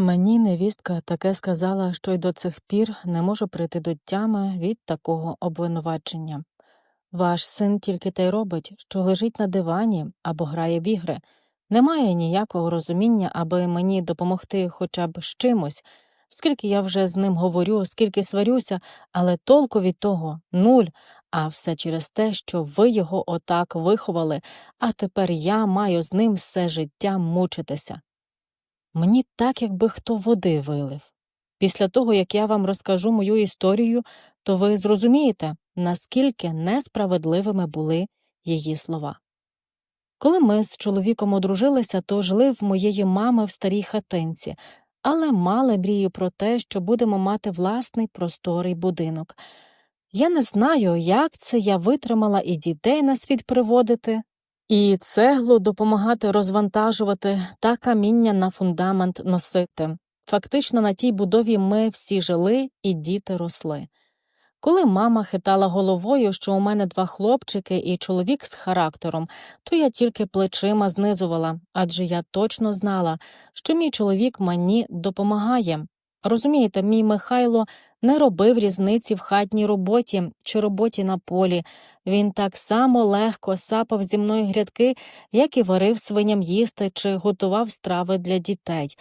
Мені невістка таке сказала, що й до цих пір не можу прийти до тями від такого обвинувачення. Ваш син тільки те й робить, що лежить на дивані або грає в ігри. Немає ніякого розуміння, аби мені допомогти хоча б з чимось. Скільки я вже з ним говорю, скільки сварюся, але толку від того нуль, а все через те, що ви його отак виховали, а тепер я маю з ним все життя мучитися. Мені так, якби хто води вилив. Після того, як я вам розкажу мою історію, то ви зрозумієте, наскільки несправедливими були її слова. Коли ми з чоловіком одружилися, то жили в моєї мами в старій хатинці, але мали мрію про те, що будемо мати власний просторий будинок. Я не знаю, як це я витримала і дітей на світ приводити, і цеглу допомагати розвантажувати та каміння на фундамент носити. Фактично на тій будові ми всі жили і діти росли. Коли мама хитала головою, що у мене два хлопчики і чоловік з характером, то я тільки плечима знизувала, адже я точно знала, що мій чоловік мені допомагає. Розумієте, мій Михайло не робив різниці в хатній роботі чи роботі на полі. Він так само легко сапав зі мною грядки, як і варив свиням їсти чи готував страви для дітей.